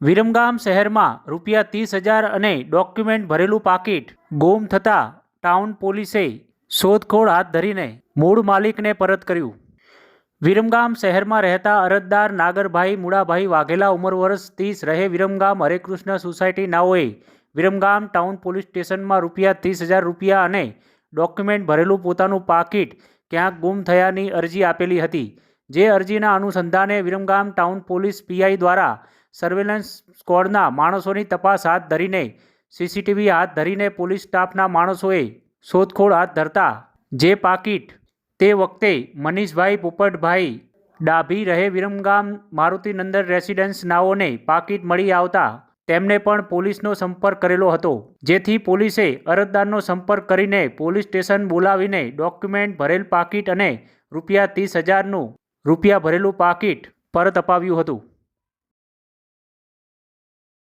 વિરમગામ શહેરમાં રૂપિયા ત્રીસ હજાર અને ડોક્યુમેન્ટ ભરેલું પાકીટ ગુમ થતાં ટાઉન પોલીસે શોધખોળ હાથ ધરીને મૂળ માલિકને પરત કર્યું. વિરમગામ શહેરમાં રહેતા અરજદાર નાગરભાઈ મુળાભાઈ વાઘેલા ઉંમર વર્ષ ત્રીસ રહે વિરમગામ હરેકૃષ્ણ સોસાયટી નાઓએ વિરમગામ ટાઉન પોલીસ સ્ટેશનમાં રૂપિયા ત્રીસ હજાર રૂપિયા અને ડોક્યુમેન્ટ ભરેલું પોતાનું પાકીટ ક્યાંક ગુમ થયાની અરજી આપેલી હતી. જે અરજીના અનુસંધાને વિરમગામ ટાઉન પોલીસ પીઆઈ દ્વારા સર્વેલન્સ સ્ક્વોડના માણસોની તપાસ હાથ ધરીને, સીસીટીવી હાથ ધરીને પોલીસ સ્ટાફના માણસોએ શોધખોળ હાથ ધરતા. જે પાકીટ તે વખતે મનીષભાઈ પોપટભાઈ ડાભી રહે વિરમગામ મારુતિનંદન રેસિડેન્સ નાઓને પાકીટ મળી આવતા તેમને પણ પોલીસનો સંપર્ક કરેલો હતો, જેથી પોલીસે અરજદારનો સંપર્ક કરીને પોલીસ સ્ટેશન બોલાવીને ડોક્યુમેન્ટ ભરેલ પાકીટ અને રૂપિયા ત્રીસ હજારનું રૂપિયા ભરેલું પાકીટ પરત અપાવ્યું હતું.